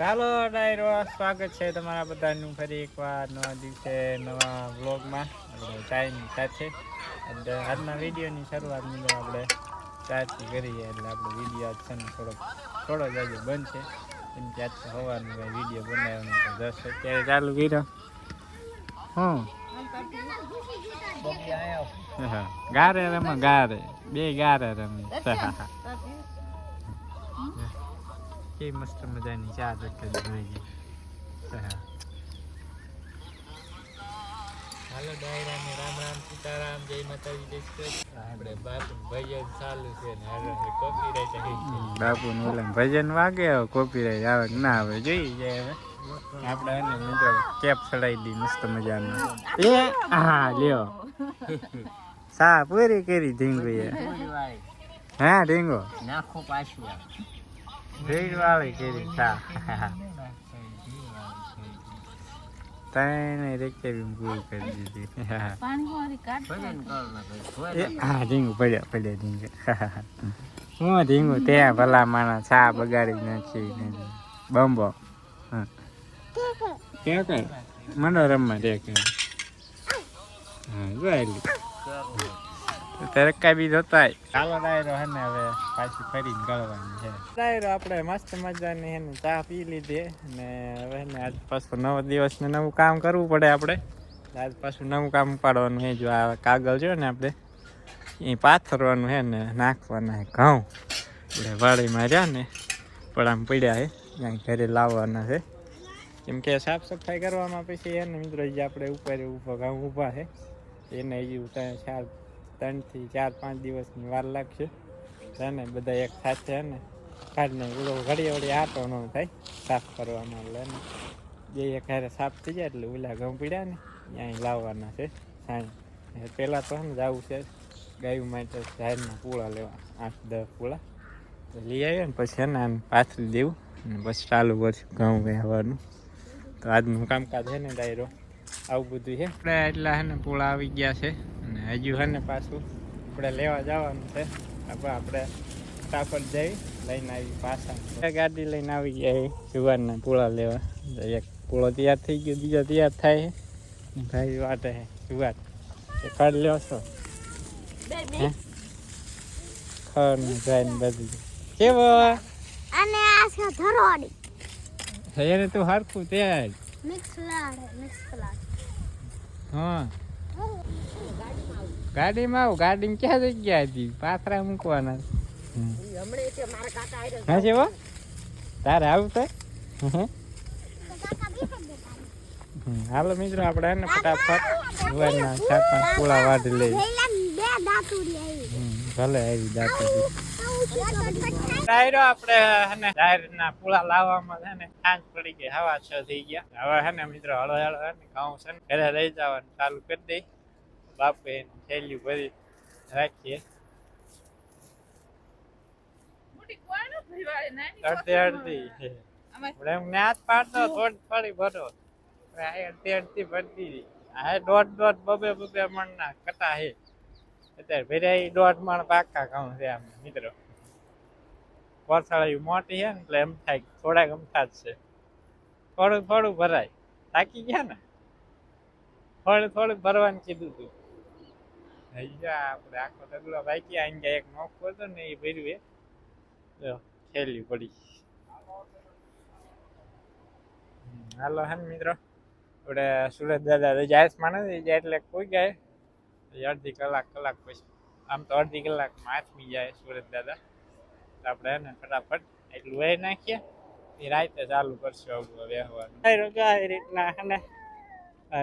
ચાલો ડાયરો સ્વાગત છે તમારા બધાનું ફરી એકવાર નવા દિવસે નવા વ્લોગમાં. આપણે ચાયની સાથે આજના વિડીયોની શરૂઆત મિત્રો આપણે ચાથી કરીએ એટલે આપણે વીડિયો આજ છે થોડોક થોડો જ આજે બંધ છે એમ કે આજ સવારનું કંઈ વીડિયો બનાવવાનું તો દસ અત્યારે ચાલુ કર્યો. હું હા, ગારે રમે ગારે. બે ગારે રમે. કે મસ્ત મજાની ચા રખેલી જોઈ ગઈ હા. હાલો ડાયરાને રામ રામ સીતારામ જય માતાજી જય આપણે બાપુ ભજન ચાલુ છે ને હાલો કોપી આવી બાપુ નું ઓલા ભજન વાગે કોપીરાઈટ આવે ના આવે જોઈ જાય હવે. આપણે એને મિત્રો કેપ ચડાવી દી મસ્ત મજાનું. એ હા લ્યો. સા પૂરી કરી ઢીંગુએ હા ઢીંગો. નાખો પાછું ભીડ વાળી કરી સા તને રેકે બી પૂરી કરી દીધી હા ઢીંગુ પડ્યા પડ્યા ઢીંગુ હું ઢીંગું ત્યાં ભલા માણસ ચા બગાડી નાખી બમ્બો હા ક્યાં કઈ મંડો રમવા દે કે હા જોયેલી તારે કઈ બી જોતાય ચાલો ડાયરો હે ને હવે પાછી ફરીને ગળવાની છે. ડાયરો આપણે મસ્ત મજાની હે ને ચા પી લીધી ને હવે ને આજ પાછું નવો દિવસ ને નવું કામ કરવું પડે આપણે. આજ પાછું નવું કામ ઉપાડવાનું હે જો આ કાગળ છે ને આપણે એ પાથરવાનું છે ને નાખવાના હે ઘઉં. એટલે વાડીમાં રહ્યા ને પણ આમ પડ્યા હે ત્યાં ઘરે લાવવાના છે કેમ કે સાફ સફાઈ કરવામાં પછી એને મિત્રો જે આપણે ઉપર ઊભા ઘઉં ઊભા છે એને હજી ઉતાર ચાર ત્રણથી ચાર, પાંચ દિવસની વાર લાગશે. ને બધા એક સાથે ને કાઢને ઓલો ઘડી વળી આટો ન થાય, સાફ કરવામાં એટલે ને. બે એક હારે સાફ થઈ જાય એટલે ઓલા ઘઉં પીડ્યા ને ત્યાં લાવવાના છે સાંજ પહેલાં તો ને જવું છે, ગાયું માટે જાહેરના પૂળા લેવા આઠ, દસ પૂળા. તો લઈ આવ્યા ને પછી એને આમ પાથરી દેવું અને પછી ચાલુ કરશું ઘઉં વહેવાનું. તો આજનું કામકાજ છે ને ડાયરો, આવું બધું છે આપણે એટલા છે ને પૂળા આવી ગયા છે. હજુ હે ને પાછું આપણે લેવા જવાનું છે. આપણે આપણે ફટાફટ જઈ લઈને આવી પાછા. ગાડી લઈને આવી ગયા જુવારના પૂળા લેવા. એક પૂળો તૈયાર થઈ ગયો બીજો તૈયાર થાય ભાઈ વાટે હે જુવાર એ ખડ લ્યો છો? ખડ ને જાય ને બધું. કેવો? અને આ છે ધરોડી એને તું હરખું ત્યાં મિક્સ લાડ મિક્સ લાડ. હા. ગાડીમાં આવું, ગાડીમાં ક્યાં જગ્યા હતી? પાથરા મૂકવાના. હા, છે તારે આવું તો. હાલો મિત્રો, આપણે એને ફટાફટ જુવારના ચાર પાંચ પૂળા વાઢી લઈ. ભલે આવી દાંત ડાયરો આપણે હે ને ડાયરના પૂળા લાવવામાં છે ને સાંજ પડી ગઈ, હવા છ થઈ ગયા. હવે હે ને મિત્રો, હળો હળો ને ઘઉં છે ને ઘરે લઈ જવાનું, ચાલુ કરી દઈ. બાપે થેલીઓ ભરી રાખીએ. અડધી અડધી. આપણે એમ ન્યાજ પાડતો થોડી થોડી ભરો. અડધી અડધી ભરતી હા દોઢ દોઢ બબે બબે મણના કટા હે. અત્યારે ભેરાય દોઢ મણ પાકા ઘઉં છે આમ મિત્રો. કોથળી મોટી છે ને એટલે એમ થાય થોડા થોડાક અમથા જ છે. થોડું થોડું ભરાય. થાકી ગયા ને? થોડું થોડું ભરવાનું કીધું તું. અહીંયા આપણે આખો તગલો ભાઈ આઈને ગયા એક નોખો હતો ને એ ભર્યું એ. થેલી પડી. હાલો હે મિત્રો. આપણે સુરત દાદા રજા આસમાં નથી જાય એટલે કોઈ જાય. અડધી કલાક કલાક પછી. આમ તો અડધી કલાકમાં આથમી જાય સુરત દાદા. આપણે ને ફટાફટ એટલું વહી નાખીએ. એ રાતે ચાલુ કરશું આવું એ રીતના ને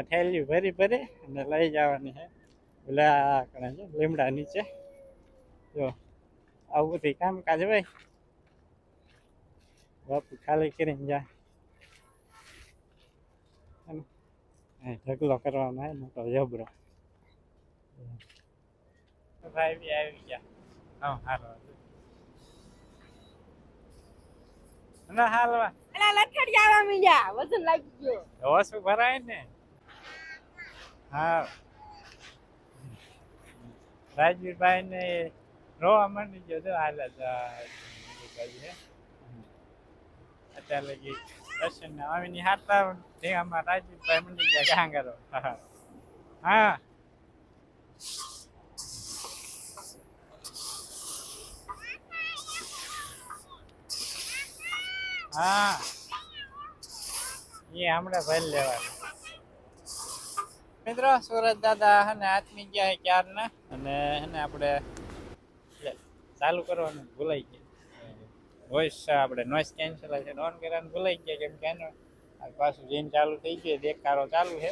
થેલી ભરી ભરી અને લઈ જવાની છે ઓલા કણા છે લીમડા નીચે. જો આવું બધી કામકાજ હોય. બાપુ ખાલી કરીને જાય. હે ઢગલો કરવાનો આવે મોટો તો જબરો. ભાઈ બી આવી ગયા. હા હારો ના હાલવા. એલા વજન લાગી ગયો. ઓછું ભરાય ને. હા. રાજવીરભાઈ ને રોવા માંડી ગયો તો હાલ અત્યારે લગી દર્શન ને અમે નિહાળતા તે અમારા રાજવીભાઈ મંડી ગયા ક્યાં કરો હા હા. એ હમણાં ભરી લેવાનું. મિત્રો, સુરત દાદા હે ને આત્મી ગયા છે ક્યારના? અને હે ને આપણે ચાલુ કરવાનું ભૂલાઈ ગયા. વોઇસ આપણે નોઇસ કેન્સલ છે ઓન કરવાનું ભૂલાઈ ગયા કેમ કે એનો પાછું જેમ ચાલુ થઈ ગયું દેખારો ચાલુ છે.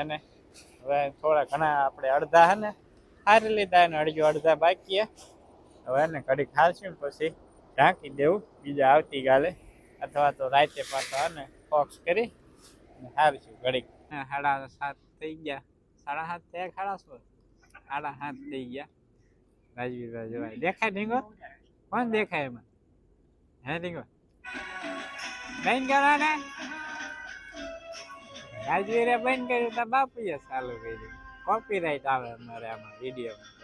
અને હવે થોડા ઘણા આપણે અડધા હે ને હારી લીધા અને અડજો અડધા બાકી છે. હવે એને ઘડી ખાલશું પછી ઢાંકી દેવું, બીજા આવતીકાલે અથવા તો રાતે પાછો અને ફોક્સ કરી સારું હારશું ઘડીક. સાડા સાત થઈ ગયા. સાડા સાત થયા સાડા સો સાડા હાથ થઈ ગયા. રાજવીરભાઈ જોવાય દેખાય ઢીંગો? કોણ દેખાય એમાં? હે ઢીંગો? બંધ કરો ને? રાજવીરે બંધ કર્યું તો બાપુએ ચાલુ કર્યું. કોપીરાઈટ આવે અમારે આમાં વિડીયોમાં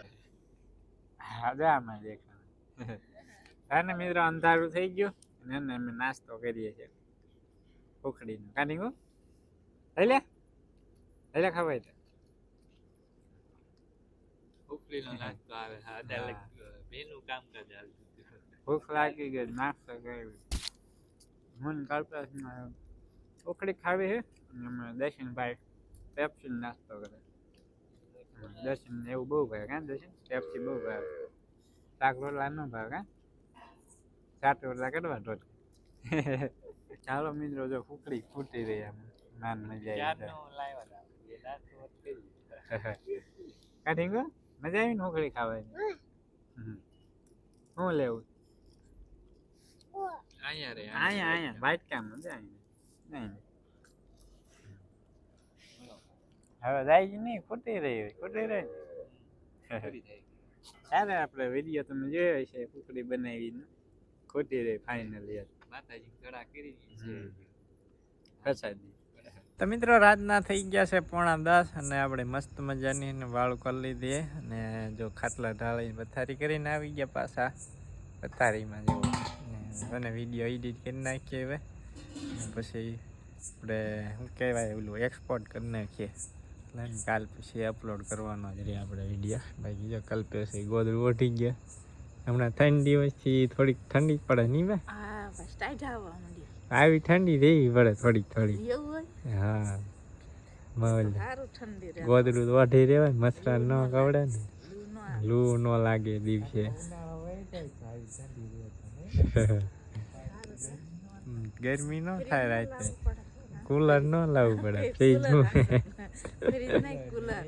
હા, જો આમાં દેખાય. અને મિત્રો, અંધારું થઈ ગયું. અને એને અમે નાસ્તો કરીએ છીએ. ઉખડીનો. કાઢી ગો એટલે લે? લઈ લે ખવાય ઉકળીનો નાસ્તો આવે હા હા. અલગ બેનું કામકાજ હાલતું. ભૂખ લાગી ગઈ નાસ્તો કર્યો મન કલ્પેશમાં ઉખડી ખાવી છે અને અમે દર્શનભાઈ પેપ્સી નાસ્તો કરે દર્શન એવું બહુ ભાવે કાં દર્શન પેપ્સી બહુ ભાવે શાક રોટલા ન ભાવે કાં સાત રોટલા કરવા રોજ ચાલો મિત્રો જો ફૂકડી ફૂટી રહી આમ માન મજા આવી. કાઢી ગયો મજા આવી ને ખાવાની? શું લેવું? અહીંયા રે અહીંયા અહીંયા વાટકામાં મજા આવી નહીં હવે જાય કે નહીં ખોટી રહી ખોટી રહી ત્યારે આપણે વીડિયો તમે જોયો છે કુકડી બનાવીને. ખોટી રહી ફાઇનલી માતાજી કડા કરી પ્રસાદી. તો મિત્રો રાતના થઈ ગયા છે પોણા દસ અને આપણે મસ્ત મજાની વાળું કરી લીધી અને જો ખાટલા ઢાળી પથારી કરીને આવી ગયા પાછા પથારીમાં જો. અને વીડિયો એડિટ કરી નાખીએ હવે. પછી આપણે શું કહેવાય, ઓલું એક્સપોર્ટ કરી નાખીએ. એટલે કાલ પછી અપલોડ કરવાનો જ રહે આપણે વીડિયો બાકી જો કલ્પેશ છે ગોદડું ઓઠી ગયા. હમણાં ત્રણ દિવસથી થોડીક ઠંડી પડે, નહીં બે આવી ઠંડી રહી પડે થોડીક થોડી હા સારું ગોદડું તો વાઢી રહેવાય મસરા ન કવડે ને લૂ ન આવે. લૂ ન લાગે દિવસે. ગરમી ન થાય રાતે. કુલર ન લાવવું પડે ફ્રીજનું ફ્રીજ નહીં કુલર.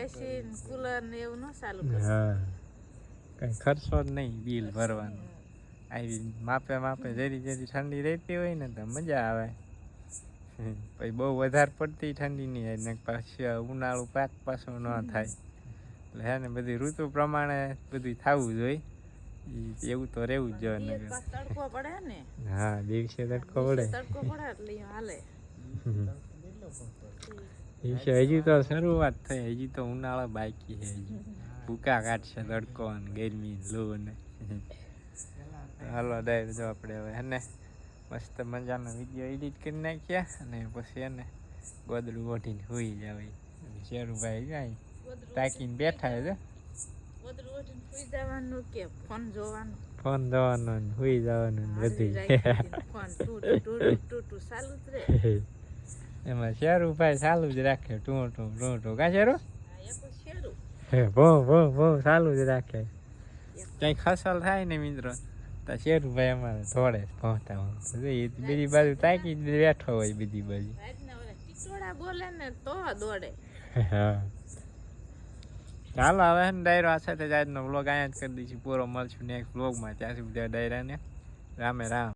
એસી કુલર ને એવું ન ચાલુ હા કઈ ખર્ચો જ નહીં બિલ ભરવાનું. આવી માપે માપે જરી જરી ઠંડી રહેતી હોય ને તો મજા આવે. પછી બહુ વધારે પડતી ઠંડી નહીં હોય ને પાછી ઉનાળું પાક પાછું ન થાય. એટલે હે ને બધી ઋતુ પ્રમાણે બધું થવું જોઈએ. એવું તો રહેવું જ જોઈએ તડકો પડે ને? હા દિવસે તડકો પડે. તડકો પડે એટલે હાલે. દિવસે હજી તો શરૂઆત થઈ હજી તો ઉનાળો બાકી છે. હજી ભૂકા કાઢશે તડકો ને ગરમી લૂ ને. હાલો ડાયર જો આપણે હવે હે ને મસ્ત મજાનો વીડિયો એડિટ કરી નાખ્યા અને પછી એને ગોદડું ઓઢીને સુઈ જવાય. શેરુભાઈ જાય તાકીને બેઠા છે. ફોન જોવાનું ફોન જવાનો? સુઈ જવાનું બધી. ટૂ ટૂ ટૂ ચાલુ જ એમાં શેરુભાઈ ચાલુ જ રાખે ટું ટું ટું ટું. કા શેરુ? શેરું. હે ભો ભો ભો ચાલુ જ રાખે. કઈ ખસલ થાય ને મિત્રો? તો શેરુભાઈ અમારે થોડે પહોંચતા હોય. બીજી બાજુ તાકી જ બેઠો હોય બીજી બાજુ. બોલે ને તો દોડે. હા. ચાલો હવે ડાયરો આ સાથે જ આજનો બ્લોગ અહીંયા જ કરી દઈશું. પૂરો મળશું નેક્સ્ટ વ્લોગમાં ત્યાં સુધી ડાયરાને રામે રામ.